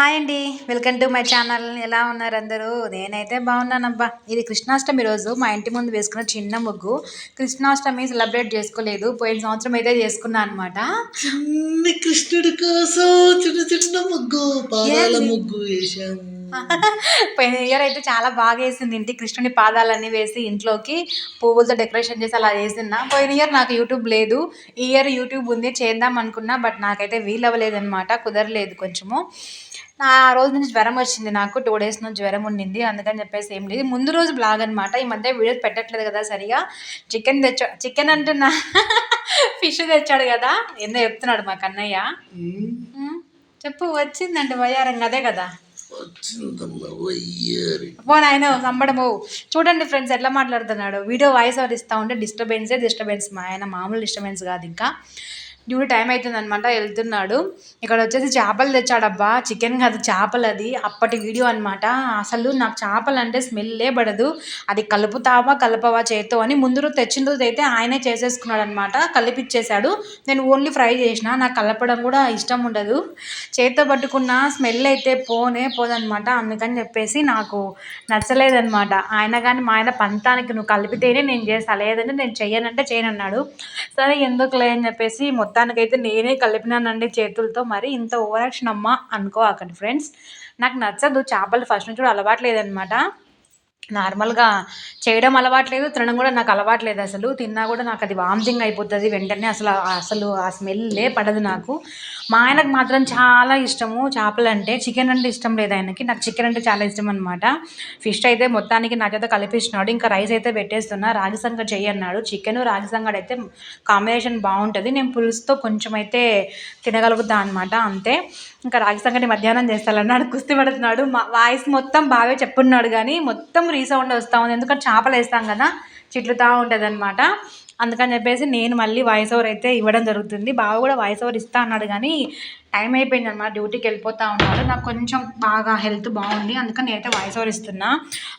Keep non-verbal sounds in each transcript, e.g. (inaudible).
Hi అండి. Welcome to my channel. ఎలా ఉన్నారు అందరూ? నేనైతే బాగున్నానబ్బా. ఇది కృష్ణాష్టమి రోజు. మా ఇంటి ముందు వేసుకున్న చిన్న ముగ్గు. కృష్ణాష్టమి సెలబ్రేట్ చేసుకోలేదు. పోయిన సంవత్సరం అయితే చేసుకున్నా అనమాట కృష్ణుడి కోసం చిన్న చిన్న ముగ్గు పాదాల? ముగ్గు వేశాము (laughs) పోయిన ఇయర్ అయితే చాలా బాగా వేసింది ఇంటి కృష్ణుని పాదాలన్నీ వేసి ఇంట్లోకి పువ్వులతో డెకరేషన్ చేసి అలా వేసినా పోయిన ఇయర్ నాకు యూట్యూబ్ లేదు. ఈ ఇయర్ యూట్యూబ్ ఉంది చేద్దాం అనుకున్నా బట్ నాకైతే వీలు అవ్వలేదన్నమాట కుదరలేదు కొంచెము. ఆ రోజు నుంచి జ్వరం వచ్చింది నాకు టూ డేస్ నుంచి జ్వరం ఉండింది అందుకని చెప్పేసి ఏం లేదు. ముందు రోజు బ్లాగ్ అనమాట ఈ మధ్య వీడియోస్ పెట్టట్లేదు కదా సరిగా. చికెన్ తెచ్చా చికెన్ అంటున్నా (laughs) ఫిష్ తెచ్చాడు కదా. ఏందో చెప్తున్నాడు మా కన్నయ్య. చెప్పు వచ్చిందండి వయ్యారంగా అదే కదా. వచ్చిందమ్మా వయ్యారి ఆయన చూడండి ఫ్రెండ్స్ ఎట్లా మాట్లాడుతున్నాడు? వీడియో వాయిస్ ఓవర్ ఇస్తా ఉంటే డిస్టర్బెన్సే డిస్టర్బెన్స్ మా ఆయన మామూలు డిస్టర్బెన్స్ కాదు ఇంకా. డ్యూటీ టైం అవుతుంది అనమాట వెళ్తున్నాడు. ఇక్కడ వచ్చేసి చేపలు తెచ్చాడబ్బా చికెన్ కాదు చేపలు అది. అప్పటి వీడియో అనమాట అసలు నాకు చేపలు అంటే స్మెల్లే పడదు. అది కలుపుతావా కలపవా చేతో అని ముందు రోజు తెచ్చిన రోజు అయితే ఆయనే చేసేసుకున్నాడు అనమాట కలిపిచ్చేసాడు నేను ఓన్లీ ఫ్రై చేసిన. నాకు కలపడం కూడా ఇష్టం ఉండదు. చేత్తో పట్టుకున్న స్మెల్ అయితే పోనే పోదనమాట అందుకని చెప్పేసి నాకు నచ్చలేదనమాట ఆయన కానీ మా ఆయన పంతానికి నువ్వు కలిపితేనే నేను చేస్తా. లేదంటే నేను చెయ్యనంటే చేయనన్నాడు. సరే ఎందుకులే అని చెప్పేసి మొత్తం మొత్తానికైతే నేనే కలిపినానండి చేతులతో. మరి ఇంత ఓవర్ అమ్మ అనుకో అనుకోకండి ఫ్రెండ్స్. నాకు నచ్చదు చేపలు ఫస్ట్ నుంచి కూడా అలవాట్లేదనమాట నార్మల్గా చేయడం అలవాట్లేదు తినడం కూడా నాకు అలవాట్లేదు అసలు. తిన్నా కూడా నాకు అది వామిటింగ్ అయిపోతుంది వెంటనే. అసలు అసలు ఆ స్మెల్లే పడదు నాకు. మా ఆయనకు మాత్రం చాలా ఇష్టము చేపలు అంటే. చికెన్ అంటే ఇష్టం లేదు ఆయనకి. నాకు చికెన్ అంటే చాలా ఇష్టం అనమాట ఫిష్ అయితే మొత్తానికి నా చేత కలిపిస్తున్నాడు ఇంకా రైస్ అయితే పెట్టేస్తున్నా. రాగి చేయన్నాడు చికెన్ రాగి అయితే కాంబినేషన్ బాగుంటుంది. నేను పులుసుతో కొంచెం అయితే తినగలుగుతా అనమాట అంతే. ఇంకా రాగి సంగటి మధ్యాహ్నం చేస్తానన్నాడు కుస్తీ పడుతున్నాడు. మా వాయిస్ మొత్తం బాగా చెప్పున్నాడు కానీ మొత్తం రీసౌండ్ వస్తూ ఉంది. ఎందుకంటే చేపలు వేస్తాం కదా. చిట్లుతూ ఉంటుంది అనమాట అందుకని చెప్పేసి నేను మళ్ళీ వాయిస్ ఓవర్ అయితే ఇవ్వడం జరుగుతుంది. బావ కూడా వాయిస్ ఓవర్ ఇస్తా అన్నాడు కానీ టైం అయిపోయింది అనమాట డ్యూటీకి వెళ్ళిపోతా ఉన్నాడు. నాకు కొంచెం బాగా హెల్త్ బాగుంది అందుకని నేనైతే వాయిస్ ఓవర్ ఇస్తున్నా.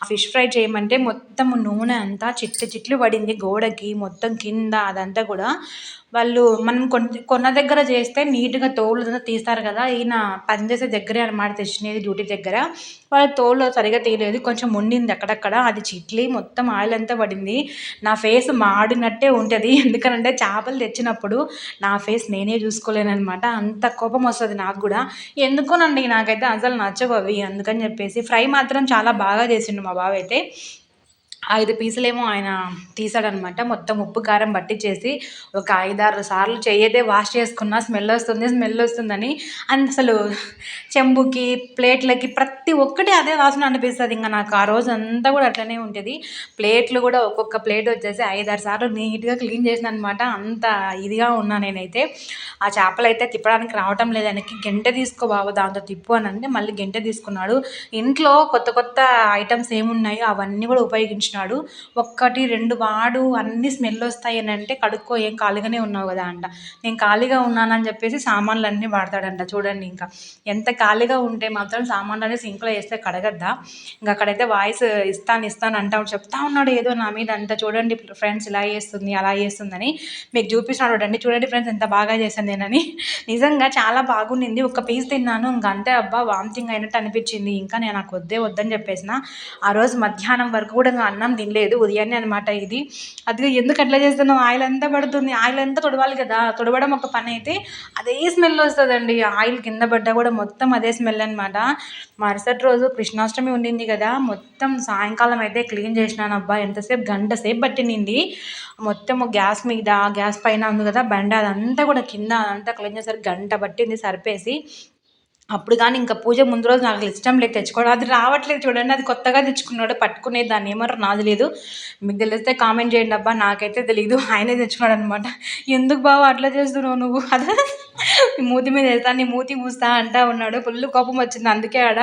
ఫిష్ ఫ్రై చేయమంటే మొత్తం నూనె అంతా చిట్లు చిట్లు పడింది గోడకి మొత్తం కింద అదంతా కూడా. వాళ్ళు మనం కొన్న కొన్న దగ్గర చేస్తే నీట్గా తోలు తీస్తారు కదా ఈయన పనిచేసే దగ్గరే అనమాట తెచ్చినది డ్యూటీ దగ్గర. వాళ్ళ తోలు సరిగా తీయలేదు కొంచెం ఉండింది అక్కడక్కడ అది చిట్లి మొత్తం ఆయిల్ అంతా పడింది. నా ఫేస్ మాడినట్టే ఉంటుంది. ఎందుకనంటే చేపలు తెచ్చినప్పుడు నా ఫేస్ నేనే చూసుకోలేనమాట అంత కోపం వస్తుంది నాకు కూడా. ఎందుకోనండి నాకైతే అసలు నచ్చవు అవి. అందుకని చెప్పేసి ఫ్రై మాత్రం చాలా బాగా చేసిండు మా బావ అయితే ఐదు పీసులేమో ఆయన తీసాడనమాట. మొత్తం ఉప్పు కారం పట్టించేసి ఒక ఐదారు సార్లు చెయ్యతే వాష్ చేసుకున్నా స్మెల్ వస్తుంది స్మెల్ వస్తుందని. అండ్ అసలు చెంబుకి ప్లేట్లకి ప్రతి ఒక్కటి అదే వాసన అనిపిస్తుంది. ఇంకా నాకు ఆ రోజు అంతా కూడా అట్లనే ఉంటుంది. ప్లేట్లు కూడా ఒక్కొక్క ప్లేట్ వచ్చేసి ఐదారు సార్లు నీట్గా క్లీన్ చేసిన అనమాట అంత ఇదిగా ఉన్నా నేనైతే. ఆ చేపలు అయితే తిప్పడానికి రావటం లేదు. ఆయనకి గంట తీసుకో బాబు దాంతో తిప్పు అని అంటే మళ్ళీ గంట తీసుకున్నాడు. ఇంట్లో కొత్త కొత్త ఐటమ్స్ ఏమున్నాయో అవన్నీ కూడా ఉపయోగించినాడు ఒక్కటి రెండు వాడు అన్ని స్మెల్ వస్తాయి అని అంటే కడుక్కో ఏం ఖాళీగానే ఉన్నావు కదా అంట. నేను ఖాళీగా ఉన్నానని చెప్పేసి సామాన్లు అన్నీ వాడతాడంట. చూడండి ఇంకా. ఎంత ఖాళీగా ఉంటే మాత్రం సామాన్లు అనేది సింక్లో వేస్తే కడగద్దా? ఇంకా అక్కడైతే వాయిస్ ఇస్తాను ఇస్తాను అంటా చెప్తా ఉన్నాడు ఏదో నా మీద అంత చూడండి ఫ్రెండ్స్ ఇలా చేస్తుంది అలా చేస్తుందని. మీకు చూపిస్తున్నాడు చూడండి. చూడండి ఫ్రెండ్స్ ఎంత బాగా చేశాను నేనని. నిజంగా చాలా బాగుండింది. ఒక పీస్ తిన్నాను. ఇంకా అంతే అబ్బా వామిటింగ్ అయినట్టు అనిపించింది. ఇంకా నేను నాకు వద్దే వద్దని చెప్పేసిన. ఆ రోజు మధ్యాహ్నం వరకు కూడా ఇంకా అన్నం తినలేదు ఉదయాన్నే అనమాట ఇది. అది ఎందుకు అట్లా చేస్తున్నావు? ఆయిల్ అంతా పడుతుంది. ఆయిల్ అంతా తొడవాలి కదా. తొడవడం ఒక పని అయితే అదే స్మెల్ వస్తుందండి. ఆయిల్ కింద పడ్డా కూడా మొత్తం అదే స్మెల్ అనమాట మరుసటి రోజు కృష్ణాష్టమి ఉండింది కదా. మొత్తం సాయంకాలం అయితే క్లీన్ చేసినాను అబ్బా. ఎంతసేపు? గంట సేపు పట్టింది. మొత్తం గ్యాస్ మీద గ్యాస్ పైన ఉంది కదా బండ. అదంతా కూడా కింద అదంతా క్లీన్ చేసరికి గంట పట్టింది సరిపేసి. అప్పుడు కానీ ఇంకా పూజ ముందు రోజు నాకు ఇష్టం లేదు తెచ్చుకోవడం. అది రావట్లేదు చూడండి అది కొత్తగా తెచ్చుకున్నాడు పట్టుకునే దాన్ని ఏమన్నా నాది లేదు. మీకు తెలిస్తే కామెంట్ చేయండి అబ్బా నాకైతే తెలియదు ఆయనే తెచ్చుకున్నాడు అనమాట ఎందుకు బావ అట్లా చేస్తున్నావు నువ్వు? అదే. మూతి మీద వెళ్తా నీ మూతి పూస్తా అంటా ఉన్నాడు. ఫుల్ కోపం వచ్చింది అందుకే ఆడ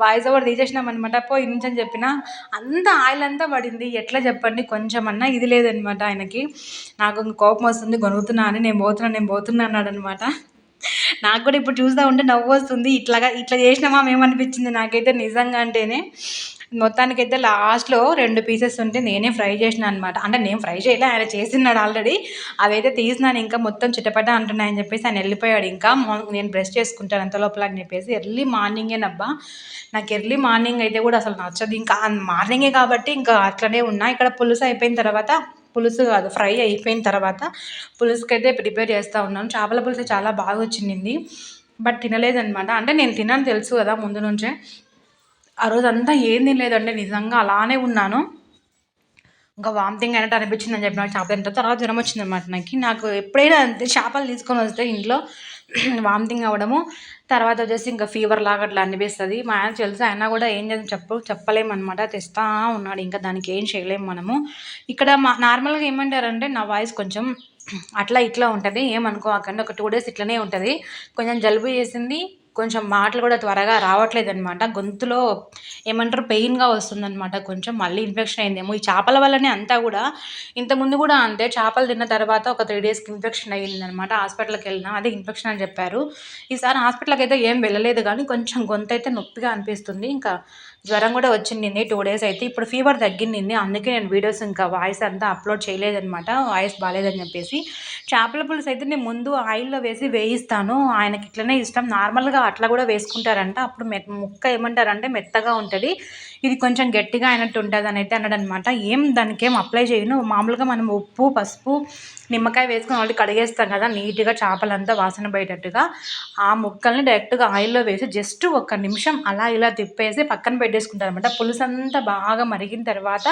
వాయిస్ ఓవర్ తీసేసినాం అనమాట పో నుంచి అని చెప్పిన అంత ఆయిల్ అంతా పడింది. ఎట్లా చెప్పండి కొంచెం అన్నా ఇది లేదనమాట ఆయనకి. నాకు కోపం వస్తుంది గొనుగుతున్నా అని నేను పోతున్నా నేను పోతున్నా అన్నాడు అనమాట నాకు కూడా ఇప్పుడు చూస్తూ ఉంటే నవ్వు వస్తుంది. ఇట్లాగా ఇట్లా చేసినామా ఏమనిపించింది నాకైతే నిజంగా అంటేనే. మొత్తానికైతే లాస్ట్లో రెండు పీసెస్ ఉంటే నేనే ఫ్రై చేసిన అనమాట అంటే నేను ఫ్రై చేయలే ఆయన చేసినాడు ఆల్రెడీ. అవైతే తీసినాను ఇంకా మొత్తం చిట్టపట్ట అంటున్నాయని చెప్పేసి ఆయన వెళ్ళిపోయాడు ఇంకా. నేను బ్రష్ చేసుకుంటాను అంత లోపల అని చెప్పేసి. ఎర్లీ మార్నింగేనబ్బా నాకు ఎర్లీ మార్నింగ్ అయితే కూడా అసలు నచ్చదు. ఇంకా మార్నింగే కాబట్టి ఇంకా అట్లనే ఉన్నా. ఇక్కడ పులుసు అయిపోయిన తర్వాత పులుసు కాదు ఫ్రై అయిపోయిన తర్వాత పులుసుకైతే ప్రిపేర్ చేస్తూ ఉన్నాను. చేపల పులుసు చాలా బాగా వచ్చింది. బట్ తినలేదనమాట అంటే నేను తినని తెలుసు కదా ముందు నుంచే. ఆ రోజు అంతా ఏం తినలేదంటే నిజంగా అలానే ఉన్నాను. ఇంకా వామిటింగ్ అయినట్టు అనిపించింది అని చెప్పిన చేపలు తింటే తర్వాత జ్వరం వచ్చింది అనమాట నాకు. నాకు ఎప్పుడైనా అంతే చేపలు తీసుకొని వస్తే ఇంట్లో వామిటింగ్ అవ్వడము తర్వాత వచ్చేసి ఇంకా ఫీవర్ లాగా అట్లా అనిపిస్తుంది. మా ఆయన తెలుసు అయినా కూడా ఏం చేద్దాం చెప్పు చెప్పలేమన్నమాట తెస్తా ఉన్నాడు ఇంకా దానికి ఏం చేయలేము మనము. ఇక్కడ మా నార్మల్గా ఏమంటారంటే నా వాయిస్ కొంచెం అట్లా ఇట్లా ఉంటుంది ఏమనుకోకండి ఒక టూ డేస్ ఇట్లనే ఉంటుంది. కొంచెం జలుబు చేసింది కొంచెం మాటలు కూడా త్వరగా రావట్లేదు అనమాట గొంతులో ఏమంటారు పెయిన్గా వస్తుందన్నమాట కొంచెం. మళ్ళీ ఇన్ఫెక్షన్ అయిందేమో. ఈ చేపల వల్లనే అంతా కూడా ఇంతకుముందు కూడా అంతే. చేపలు తిన్న తర్వాత ఒక త్రీ డేస్కి ఇన్ఫెక్షన్ అయ్యిందనమాట హాస్పిటల్కి వెళ్ళినా అదే ఇన్ఫెక్షన్ అని చెప్పారు. ఈసారి హాస్పిటల్కి అయితే ఏం వెళ్ళలేదు కానీ కొంచెం గొంతు అయితే నొప్పిగా అనిపిస్తుంది. ఇంకా జ్వరం కూడా వచ్చింది టూ డేస్ అయితే. ఇప్పుడు ఫీవర్ తగ్గింది అందుకే నేను వీడియోస్ ఇంకా వాయిస్ అంతా అప్లోడ్ చేయలేదనమాట వాయిస్ బాగాలేదని చెప్పేసి. చేపల పులుసు అయితే నేను ముందు ఆయిల్లో వేసి వేయిస్తాను. ఆయనకి ఇట్లనే ఇష్టం. నార్మల్గా అట్లా కూడా వేసుకుంటారంట. అప్పుడు మె ముక్క ఏమంటారంటే మెత్తగా ఉంటుంది. ఇది కొంచెం గట్టిగా అయినట్టు ఉంటుంది అని అయితే అన్నాడు అనమాట ఏం దానికి ఏం అప్లై చేయను. మామూలుగా మనం ఉప్పు పసుపు నిమ్మకాయ వేసుకొని ఆల్రెడీ కడిగేస్తాం కదా నీట్గా చేపలంతా వాసన పోయేటట్టుగా. ఆ ముక్కల్ని డైరెక్ట్గా ఆయిల్లో వేసి జస్ట్ ఒక నిమిషం అలా ఇలా తిప్పేసి పక్కన పెట్టేసుకుంటారు అనమాట పులుసు అంతా బాగా మరిగిన తర్వాత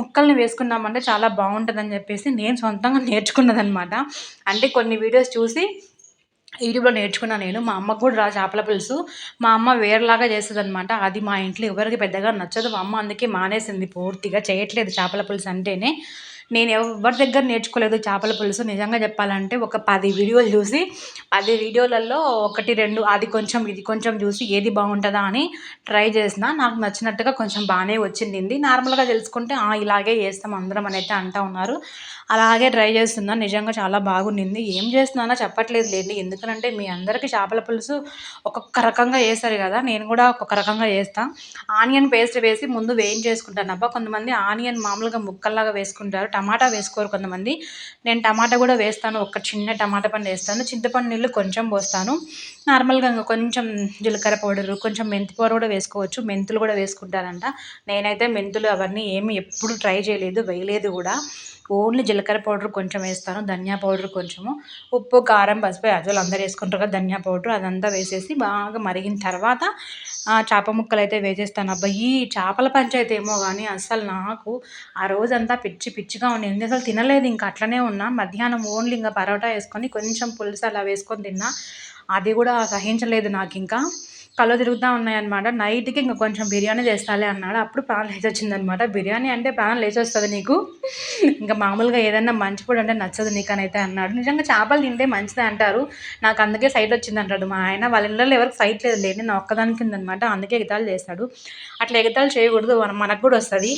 ముక్కల్ని వేసుకున్నామంటే చాలా బాగుంటుందని చెప్పేసి నేను సొంతంగా నేర్చుకున్నదనమాట. అంటే కొన్ని వీడియోస్ చూసి యూట్యూబ్లో నేర్చుకున్నాను నేను. మా అమ్మకు కూడా రా చేపల పులుసు. మా అమ్మ వేరేలాగా చేస్తుంది అనమాట అది మా ఇంట్లో ఎవరికి పెద్దగా నచ్చదు. మా అమ్మ అందుకే మానేసింది పూర్తిగా. చేయట్లేదు చేపల పులుసు అంటేనే. నేను ఎవరి దగ్గర నేర్చుకోలేదు చేపల పులుసు. నిజంగా చెప్పాలంటే ఒక పది వీడియోలు చూసి పది వీడియోలలో ఒకటి రెండు అది కొంచెం ఇది కొంచెం చూసి ఏది బాగుంటుందా అని ట్రై చేసిన నాకు నచ్చినట్టుగా కొంచెం బాగానే వచ్చింది నార్మల్గా తెలుసుకుంటే ఇలాగే చేస్తాం అందరం అని అయితే అంటూ ఉన్నారు. అలాగే ట్రై చేస్తున్నాను నిజంగా చాలా బాగుండింది. ఏం చేస్తున్నానో చెప్పట్లేదు లేండి. ఎందుకనంటే మీ అందరికీ చేపల పులుసు ఒక్కొక్క రకంగా వేస్తారు కదా. నేను కూడా ఒక్కొక్క రకంగా చేస్తాను ఆనియన్ పేస్ట్ వేసి ముందు వేయించేసుకుంటాను. అబ్బా కొంతమంది ఆనియన్ మామూలుగా ముక్కల్లాగా వేసుకుంటారు. టమాటా వేసుకోరు కొంతమంది. నేను టమాటా కూడా వేస్తాను. ఒక చిన్న టమాటా పండు వేస్తాను. చింతపండు నీళ్ళు కొంచెం పోస్తాను. నార్మల్గా ఇంకా కొంచెం జీలకర్ర పౌడరు కొంచెం మెంతి పౌడర్ కూడా వేసుకోవచ్చు. మెంతులు కూడా వేసుకుంటారంట. నేనైతే మెంతులు అవన్నీ ఏమి ఎప్పుడు ట్రై చేయలేదు వేయలేదు కూడా. ఓన్లీ జీలకర్ర పౌడర్ కొంచెం వేస్తాను ధనియా పౌడర్ కొంచెము ఉప్పు కారం పసుపు యాజువల్ అందరు వేసుకుంటారు కదా ధనియా పౌడర్ అదంతా వేసేసి బాగా మరిగిన తర్వాత ఆ చేప ముక్కలు అయితే వేసేస్తాను. అబ్బా ఈ చేపల పంచాయతీ ఏమో కానీ అసలు నాకు ఆ రోజంతా పిచ్చి పిచ్చిగా ఉండింది. అసలు తినలేదు ఇంకా అట్లనే ఉన్నా. మధ్యాహ్నం ఓన్లీ ఇంకా పరోటా వేసుకొని కొంచెం పులుసు అలా వేసుకొని తిన్నా. అది కూడా సహించలేదు నాకు ఇంకా. కళ్ళు తిరుగుతూ ఉన్నాయన్నమాట. నైట్కి ఇంకా కొంచెం బిర్యానీ చేస్తాలే అన్నాడు. అప్పుడు ప్రాణం లేచి వచ్చిందనమాట బిర్యానీ అంటే ప్రాణం లేచి వస్తుంది నీకు? ఇంకా మామూలుగా ఏదన్నా మంచి కూడా అంటే నచ్చదు నీకు అని అయితే అన్నాడు. నిజంగా చేపలు తింటే మంచిదే అంటారు. నాకు అందుకే సైట్ వచ్చింది అంటాడు మా ఆయన. వాళ్ళ ఇళ్ళలో ఎవరికి సైట్ లేదు. లేని నా ఒక్కదానికి ఉందనమాట అందుకే ఎగతాలు చేస్తాడు. అట్లా ఎగతాళి చేయకూడదు. మనకు కూడా వస్తుంది.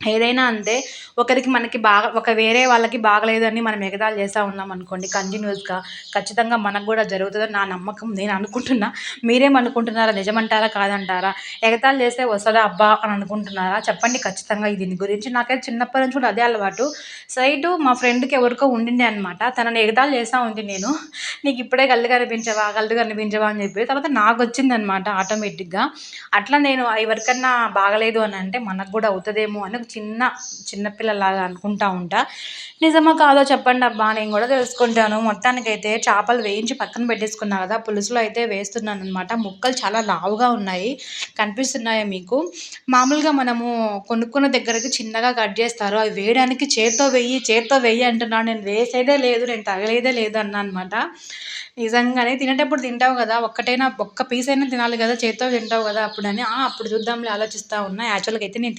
ఏదైనా అంతే ఒకరికి మనకి బాగా ఒక వేరే వాళ్ళకి బాగలేదని మనం ఎగతాళి చేస్తూ ఉన్నాం అనుకోండి కంటిన్యూస్గా ఖచ్చితంగా మనకు కూడా జరుగుతుందని నా నమ్మకం. నేను అనుకుంటున్నా. మీరేమనుకుంటున్నారా? నిజమంటారా? కాదంటారా? ఎగతాళి చేస్తే వస్తుందా? అబ్బా అని అనుకుంటున్నారా? చెప్పండి ఖచ్చితంగా. దీని గురించి నాకైతే చిన్నప్పటి నుంచి కూడా అదే అలవాటు. సైటు మా ఫ్రెండ్కి ఎవరికో ఉండిండే అనమాట తనని ఎగతాలు చేస్తూ ఉంది నేను నీకు ఇప్పుడే కళ్ళు కనిపించవా? కళ్ళు కనిపించవా? అని చెప్పి. తర్వాత నాకు వచ్చిందనమాట ఆటోమేటిక్గా అట్లా నేను ఎవరికన్నా బాగలేదు అని అంటే మనకు కూడా అవుతుందేమో అని ఒక చిన్న చిన్నపిల్లలాగా అనుకుంటా ఉంటా. నిజమా కాదో చెప్పండి అబ్బా నేను కూడా తెలుసుకుంటాను. మొత్తానికైతే చేపలు వేయించి పక్కన పెట్టేసుకున్నా కదా పులుసులో అయితే వేస్తున్నాను అనమాట ముక్కలు చాలా లావుగా ఉన్నాయి. కనిపిస్తున్నాయా మీకు? మామూలుగా మనము కొనుక్కున్న దగ్గరకి చిన్నగా కట్ చేస్తారు. అవి వేయడానికి చేత్తో వెయ్యి చేత్తో వెయ్యి అంటున్నాను నేను వేసేదే లేదు నేను తగలేదే లేదు అన్నా అనమాట నిజంగానే తినేటప్పుడు తింటావు కదా ఒక్కటైనా ఒక్క పీస్ అయినా తినాలి కదా చేత్తో తింటావు కదా అప్పుడని. "ఆ, అప్పుడు చూద్దాంలే ఆలోచిస్తూ ఉన్నా. యాక్చువల్గా అయితే నేను